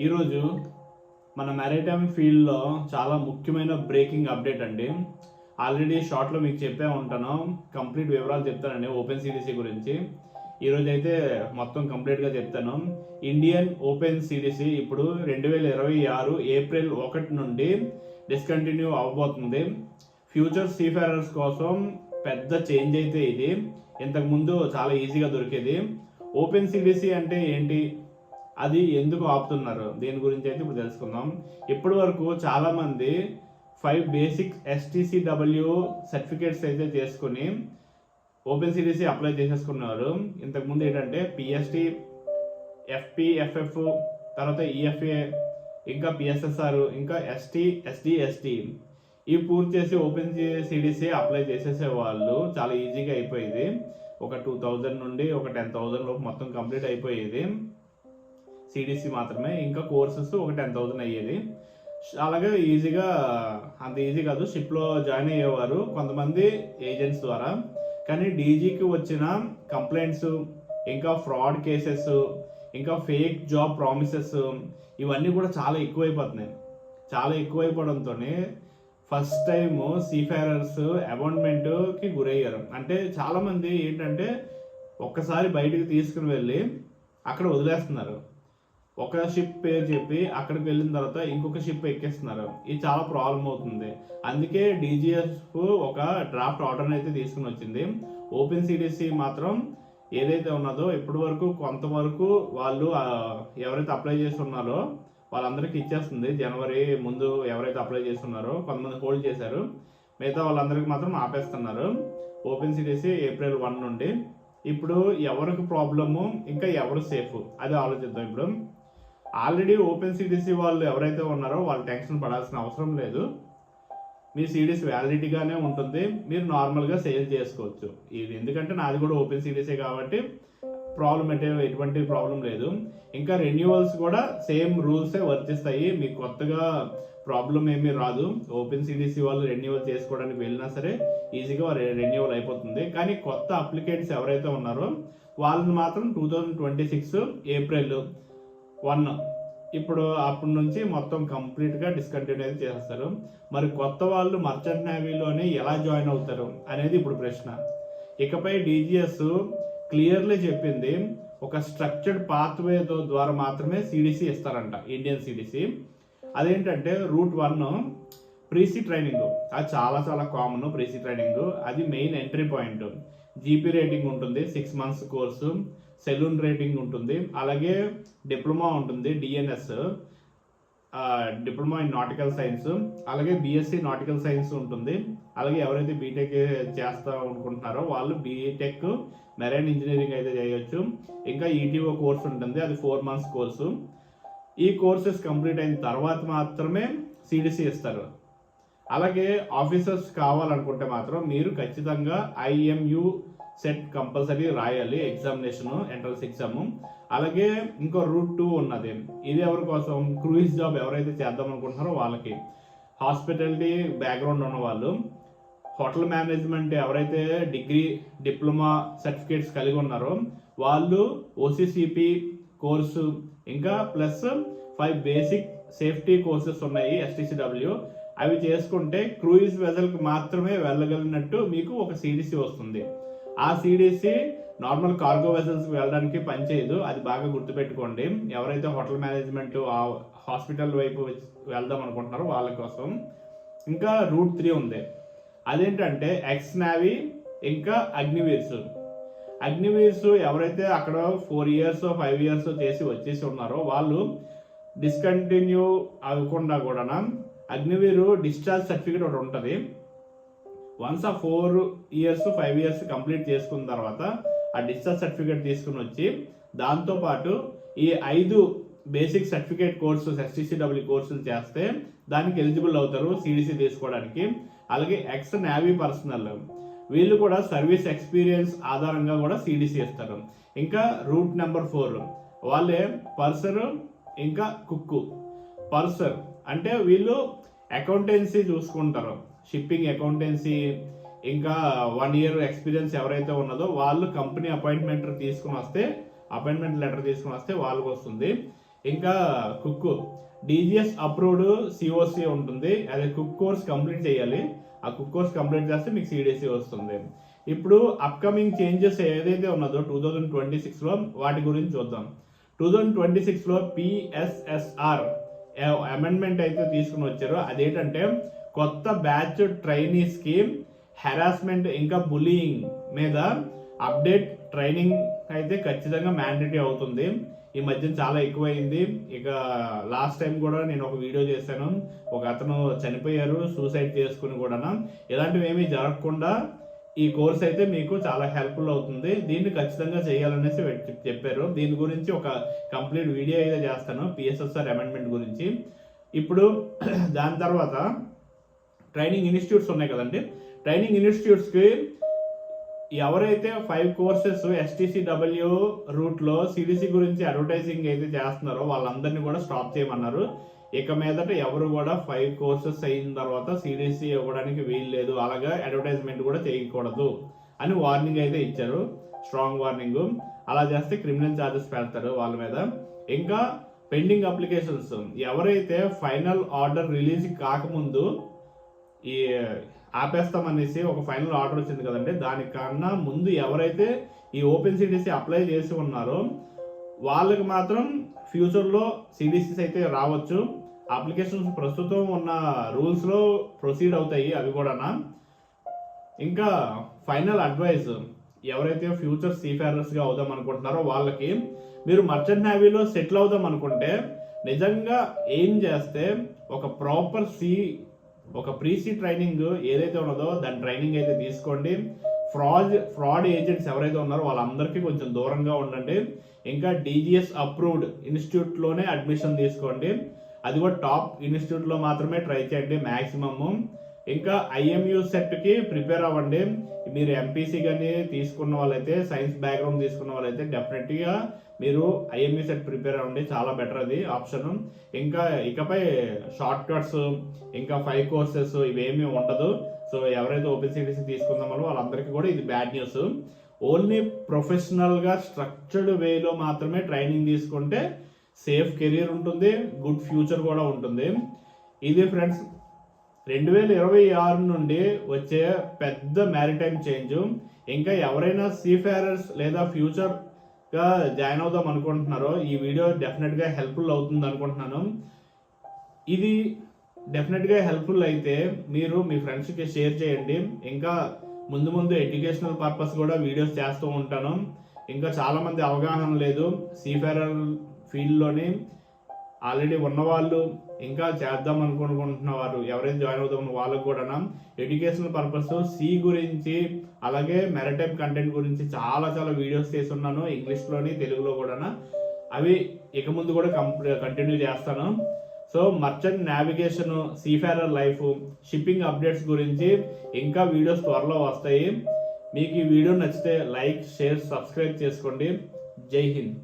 ఈరోజు మన మ్యారిటైమ్ ఫీల్డ్లో చాలా ముఖ్యమైన బ్రేకింగ్ అప్డేట్ అండి. ఆల్రెడీ షార్ట్లో మీకు చెప్పే ఉంటాను. కంప్లీట్ వివరాలు చెప్తానండి ఓపెన్ సిడిసి గురించి. ఈరోజు అయితే మొత్తం కంప్లీట్గా చెప్తాను. ఇండియన్ ఓపెన్ సిడిసి ఇప్పుడు రెండు వేల ఇరవై ఆరు ఏప్రిల్ ఒకటి నుండి డిస్కంటిన్యూ అవ్వబోతుంది ఫ్యూచర్ సీఫేరర్స్ కోసం పెద్ద చేంజ్ అయితే ఇది. ఇంతకుముందు చాలా ఈజీగా దొరికేది. ఓపెన్ సిడిసి అంటే ఏంటి? అది ఎందుకు ఆపుతున్నారు? దీని గురించి అయితే ఇప్పుడు తెలుసుకుందాం. ఇప్పటి వరకు చాలామంది ఫైవ్ బేసిక్ ఎస్టీసీడబ్ల్యూ సర్టిఫికేట్స్ అయితే చేసుకుని ఓపెన్ సిడిసి అప్లై చేసేసుకున్నారు. ఇంతకుముందు ఏంటంటే పిఎస్టీ ఎఫ్పిఎఫ్ఎఫ్ తర్వాత ఈఎఫ్ఏ ఇంకా పిఎస్ఎస్ఆర్ ఇంకా ఎస్టీ ఎస్డి ఎస్టీ ఇవి పూర్తి చేసి ఓపెన్ సిడిసి అప్లై చేసేసే వాళ్ళు చాలా ఈజీగా అయిపోయేది. ఒక టూ థౌజండ్ నుండి ఒక టెన్ థౌజండ్ లోపు మొత్తం కంప్లీట్ అయిపోయేది. సిడిసి మాత్రమే. ఇంకా కోర్సెస్ ఒక టెన్ థౌజండ్ అయ్యేది. అలాగే ఈజీగా అంత ఈజీ కాదు షిప్లో జాయిన్ అయ్యేవారు కొంతమంది ఏజెంట్స్ ద్వారా. కానీ డీజీకి వచ్చిన కంప్లైంట్స్ ఇంకా ఫ్రాడ్ కేసెస్ ఇంకా ఫేక్ జాబ్ ప్రామిసెస్ ఇవన్నీ కూడా చాలా ఎక్కువైపోతున్నాయి. చాలా ఎక్కువైపోవడంతో ఫస్ట్ టైం సీఫైరర్స్ అపాయింట్మెంట్కి గురయ్యారు. అంటే చాలామంది ఏంటంటే ఒక్కసారి బయటకు తీసుకుని వెళ్ళి అక్కడ వదిలేస్తున్నారు. ఒక షిప్ పేరు చెప్పి అక్కడికి వెళ్ళిన తర్వాత ఇంకొక షిప్ ఎక్కేస్తున్నారు. ఇది చాలా ప్రాబ్లం అవుతుంది. అందుకే డీజీఎఫ్ ఒక డ్రాఫ్ట్ ఆర్డర్ని అయితే తీసుకుని వచ్చింది. ఓపెన్ సిడిసి మాత్రం ఏదైతే ఉన్నదో ఇప్పటి వరకు కొంతవరకు వాళ్ళు ఎవరైతే అప్లై చేస్తున్నారో వాళ్ళందరికీ ఇచ్చేస్తుంది. జనవరి ముందు ఎవరైతే అప్లై చేస్తున్నారో కొంతమంది హోల్డ్ చేశారు. మిగతా వాళ్ళందరికీ మాత్రం ఆపేస్తున్నారు. ఓపెన్ సిడిసి ఏప్రిల్ వన్ నుండి. ఇప్పుడు ఎవరికి ప్రాబ్లము ఇంకా ఎవరు సేఫ్ అది ఆలోచిద్దాం ఇప్పుడు. ఆల్రెడీ ఓపెన్ సిడిసి వాళ్ళు ఎవరైతే ఉన్నారో వాళ్ళు టెన్షన్ పడాల్సిన అవసరం లేదు. మీ సిడీస్ వ్యాలిడిటీగానే ఉంటుంది. మీరు నార్మల్గా సేల్ చేసుకోవచ్చు. ఇది ఎందుకంటే నాది కూడా ఓపెన్ సిడీసే కాబట్టి ప్రాబ్లం అంటే ఎటువంటి ప్రాబ్లం లేదు. ఇంకా రెన్యువల్స్ కూడా సేమ్ రూల్సే వర్తిస్తాయి. మీకు కొత్తగా ప్రాబ్లం ఏమీ రాదు. ఓపెన్ సిడిసి వాళ్ళు రెన్యువల్ చేసుకోవడానికి వెళ్ళినా సరే ఈజీగా రెన్యువల్ అయిపోతుంది. కానీ కొత్త అప్లికెంట్స్ ఎవరైతే ఉన్నారో వాళ్ళని మాత్రం two thousand twenty six April one ఇప్పుడు అప్పటి నుంచి మొత్తం కంప్లీట్గా డిస్కంటిన్యూ అయితే చేస్తారు మరి కొత్త వాళ్ళు మర్చెంట్ నేవీలోనే ఎలా జాయిన్ అవుతారు అనేది ఇప్పుడు ప్రశ్న. ఇకపై డీజీఎస్ క్లియర్లీ చెప్పింది ఒక స్ట్రక్చర్డ్ పాత్వే ద్వారా మాత్రమే సిడిసి ఇస్తారంట ఇండియన్ సిడిసి అదేంటంటే route one pre sea training. అది చాలా చాలా కామన్ ప్రీసీ ట్రైనింగ్. అది main entry point. GP rating ఉంటుంది six months course saloon rating ఉంటుంది అలాగే డిప్లొమా ఉంటుంది DNS diploma in nautical science అలాగే బీఎస్సీ నాటికల్ సైన్స్ ఉంటుంది అలాగే ఎవరైతే బీటెక్ చేస్తా అనుకుంటున్నారో వాళ్ళు బీటెక్ మెరైన్ ఇంజనీరింగ్ అయితే చేయొచ్చు. ఇంకా ఈటీఓ కోర్స్ ఉంటుంది అది ఫోర్ మంత్స్ కోర్సు ఈ కోర్సెస్ కంప్లీట్ అయిన తర్వాత మాత్రమే సిడిసి ఇస్తారు. అలాగే ఆఫీసర్స్ కావాలనుకుంటే మాత్రం మీరు ఖచ్చితంగా ఐఎంయు సెట్ కంపల్సరీ రాయాలి ఎగ్జామినేషన్ ఎంట్రన్స్ ఎగ్జామ్ అలాగే ఇంకో రూట్ టూ ఉన్నది. ఇది ఎవరి కోసం? క్రూయిజ్ జాబ్ ఎవరైతే చేద్దాం అనుకుంటున్నారో వాళ్ళకి. హాస్పిటాలిటీ బ్యాక్గ్రౌండ్ ఉన్న వాళ్ళు హోటల్ మేనేజ్మెంట్ ఎవరైతే డిగ్రీ డిప్లొమా సర్టిఫికేట్స్ కలిగి ఉన్నారో వాళ్ళు ఓసీసీపీ కోర్సు ఇంకా plus five basic safety courses ఉన్నాయి ఎస్టీసీడబ్ల్యూ అవి చేసుకుంటే క్రూయిజ్ వెజల్కి మాత్రమే వెళ్ళగలిగినట్టు మీకు ఒక సిడిసి వస్తుంది. ఆ సిడిసి నార్మల్ కార్గో వెజల్స్కి వెళ్ళడానికి పనిచేయదు. అది బాగా గుర్తుపెట్టుకోండి. ఎవరైతే హోటల్ మేనేజ్మెంట్ ఆ హాస్పిటల్ వైపు వెళ్దాం అనుకుంటున్నారో వాళ్ళ కోసం. ఇంకా రూట్ త్రీ ఉంది. అదేంటంటే ఎక్స్ నావీ ఇంకా అగ్నివీర్స్. అగ్నివీర్స్ ఎవరైతే అక్కడ ఫోర్ ఇయర్స్ ఫైవ్ ఇయర్స్ చేసి వచ్చేసి ఉన్నారో వాళ్ళు డిస్కంటిన్యూ అవ్వకుండా కూడా అగ్నివీరు డిశ్చార్జ్ సర్టిఫికేట్ ఒకటి ఉంటుంది. వన్స్ ఆ four years five years complete చేసుకున్న తర్వాత ఆ డిశ్చార్జ్ సర్టిఫికేట్ తీసుకుని వచ్చి దాంతోపాటు ఈ ఐదు బేసిక్ సర్టిఫికేట్ కోర్సెస్ ఎస్టీసీడబ్ల్యూ కోర్సులు చేస్తే దానికి ఎలిజిబుల్ అవుతారు సిడిసి తీసుకోవడానికి. అలాగే ఎక్స్ నావీ పర్సనల్ వీళ్ళు కూడా సర్వీస్ ఎక్స్పీరియన్స్ ఆధారంగా కూడా సిడిసి ఇస్తారు. ఇంకా రూట్ నెంబర్ ఫోర్ వాళ్ళే పర్సన్ ఇంకా కుక్కు. పర్సన్ అంటే వీళ్ళు అకౌంటెన్సీ చూసుకుంటారు. షిప్పింగ్ అకౌంటెన్సీ ఇంకా వన్ ఇయర్ ఎక్స్పీరియన్స్ ఎవరైతే ఉన్నదో వాళ్ళు కంపెనీ అపాయింట్మెంట్ తీసుకుని వస్తే అపాయింట్మెంట్ లెటర్ తీసుకుని వస్తే వాళ్ళకి వస్తుంది. ఇంకా కుక్ డీజీఎస్ అప్రూవ్డ్ సిఓసి ఉంటుంది. అదే కుక్ కోర్స్ కంప్లీట్ చేయాలి. ఆ కుక్ కోర్స్ కంప్లీట్ చేస్తే మీకు సిడిసి వస్తుంది. ఇప్పుడు అప్కమింగ్ చేంజెస్ ఏదైతే ఉన్నదో టూ థౌజండ్ ట్వంటీ సిక్స్లో వాటి గురించి చూద్దాం. టూ థౌజండ్ ట్వంటీ సిక్స్లో పిఎస్ఎస్ఆర్ అమెండ్మెంట్ అయితే తీసుకుని వచ్చారు అదేంటంటే కొత్త బ్యాచ్ ట్రైనీస్కి హెరాస్మెంట్ ఇంకా బులీయింగ్ మీద అప్డేట్ ట్రైనింగ్ అయితే ఖచ్చితంగా మ్యాండేటరీ అవుతుంది. ఈ మధ్య చాలా ఎక్కువైంది. ఇక లాస్ట్ టైం కూడా నేను ఒక వీడియో చేశాను. ఒక అతను చనిపోయారు సూసైడ్ చేసుకుని కూడా ఇలాంటివి ఏమీ జరగకుండా ఈ కోర్స్ అయితే మీకు చాలా హెల్ప్ఫుల్ అవుతుంది. దీన్ని ఖచ్చితంగా చేయాలనేసి చెప్పారు. దీని గురించి ఒక కంప్లీట్ వీడియో అయితే చేస్తాను పిఎస్ఎస్ఆర్ అమెండ్మెంట్ గురించి. ఇప్పుడు దాని తర్వాత ట్రైనింగ్ ఇన్స్టిట్యూట్స్ ఉన్నాయి కదండి. ట్రైనింగ్ ఇన్స్టిట్యూట్స్కి ఎవరైతే ఫైవ్ కోర్సెస్ ఎస్టీసీడబ్ల్యూ రూట్లో సిడిసి గురించి అడ్వర్టైజింగ్ అయితే చేస్తున్నారో వాళ్ళందరినీ కూడా స్టాప్ చేయమన్నారు. ఇక మీదట ఎవరు కూడా ఫైవ్ కోర్సెస్ అయిన తర్వాత సిడిసి ఇవ్వడానికి వీలు లేదు. అలాగే అడ్వర్టైజ్మెంట్ కూడా చేయకూడదు అని వార్నింగ్ అయితే ఇచ్చారు. స్ట్రాంగ్ వార్నింగ్ అలా చేస్తే క్రిమినల్ ఛార్జెస్ పెడతారు వాళ్ళ మీద. ఇంకా పెండింగ్ అప్లికేషన్స్ ఎవరైతే ఫైనల్ ఆర్డర్ రిలీజ్ కాకముందు ఈ ఆపేస్తామనేసి ఒక ఫైనల్ ఆర్డర్ వచ్చింది కదండి దానికన్నా ముందు ఎవరైతే ఈ ఓపెన్ సిడిసి అప్లై చేసి ఉన్నారో వాళ్ళకి మాత్రం ఫ్యూచర్లో సిడిసిస్ అయితే రావచ్చు. అప్లికేషన్స్ ప్రస్తుతం ఉన్న రూల్స్లో ప్రొసీడ్ అవుతాయి అవి కూడా ఇంకా ఫైనల్ అడ్వైజ్ ఎవరైతే ఫ్యూచర్ సీఫేరర్స్గా అవుదాం అనుకుంటున్నారో వాళ్ళకి మీరు మర్చెంట్ నేవీలో సెటిల్ అవుదాం అనుకుంటే నిజంగా ఏం చేస్తే ఒక ప్రాపర్ సీ ఒక ప్రీసీ ట్రైనింగ్ ఏదైతే ఉన్నదో దాని ట్రైనింగ్ అయితే తీసుకోండి. ఫ్రాడ్ ఫ్రాడ్ ఏజెంట్స్ ఎవరైతే ఉన్నారో వాళ్ళందరికీ కొంచెం దూరంగా ఉండండి. ఇంకా డీజీఎస్ అప్రూవ్డ్ ఇన్స్టిట్యూట్లోనే అడ్మిషన్ తీసుకోండి. అది కూడా టాప్ ఇన్స్టిట్యూట్లో మాత్రమే ట్రై చేయండి మ్యాక్సిమమ్ ఇంకా ఐఎంయూ సెట్కి ప్రిపేర్ అవ్వండి. మీరు ఎంపీసీ కానీ తీసుకున్న వాళ్ళైతే సైన్స్ బ్యాక్గ్రౌండ్ తీసుకున్న వాళ్ళైతే డెఫినెట్గా మీరు ఐఎంయూ సెట్ ప్రిపేర్ అవ్వండి. చాలా బెటర్ అది ఆప్షన్. ఇంకా ఇకపై షార్ట్ కట్స్ ఇంకా ఫైవ్ కోర్సెస్ ఇవేమీ ఉండదు. సో ఎవరైతే ఓపెన్ సిటీసీ తీసుకుందామో వాళ్ళందరికీ కూడా ఇది బ్యాడ్ న్యూస్. ఓన్లీ ప్రొఫెషనల్గా స్ట్రక్చర్డ్ వేలో మాత్రమే ట్రైనింగ్ తీసుకుంటే సేఫ్ కెరీర్ ఉంటుంది గుడ్ ఫ్యూచర్ కూడా ఉంటుంది. ఇది ఫ్రెండ్స్ రెండు వేల ఇరవై ఆరు నుండి వచ్చే పెద్ద మ్యారిటైమ్ చేంజ్. ఇంకా ఎవరైనా సీఫేరర్స్ లేదా ఫ్యూచర్గా జాయిన్ అవుదాం అనుకుంటున్నారో ఈ వీడియో డెఫినెట్గా హెల్ప్ఫుల్ అవుతుంది అనుకుంటున్నాను. ఇది డెఫినెట్గా హెల్ప్ఫుల్ అయితే మీరు మీ ఫ్రెండ్స్కి షేర్ చేయండి. ఇంకా ముందు ముందు ఎడ్యుకేషనల్ పర్పస్ కూడా వీడియోస్ చేస్తూ ఉంటాను. ఇంకా చాలామంది అవగాహన లేదు. సీఫేరర్ ఫీల్డ్లోని ఆల్రెడీ ఉన్నవాళ్ళు ఇంకా చేద్దాం అనుకుంటున్న వారు ఎవరైనా జాయిన్ అవుతామో వాళ్ళకు కూడా ఎడ్యుకేషనల్ పర్పస్ సి గురించి అలాగే మెరటైమ్ కంటెంట్ గురించి చాలా చాలా వీడియోస్ చేస్తున్నాను ఇంగ్లీష్లోని తెలుగులో కూడా అవి ఇక ముందు కూడా కంటిన్యూ చేస్తాను. So merchant navigation seafarer life shipping updates గురించి ఇంకా వీడియోస్ త్వరలో వస్తాయి. మీకు ఈ వీడియో నచ్చితే లైక్ షేర్ సబ్స్క్రైబ్ చేసుకోండి. జై హింద్.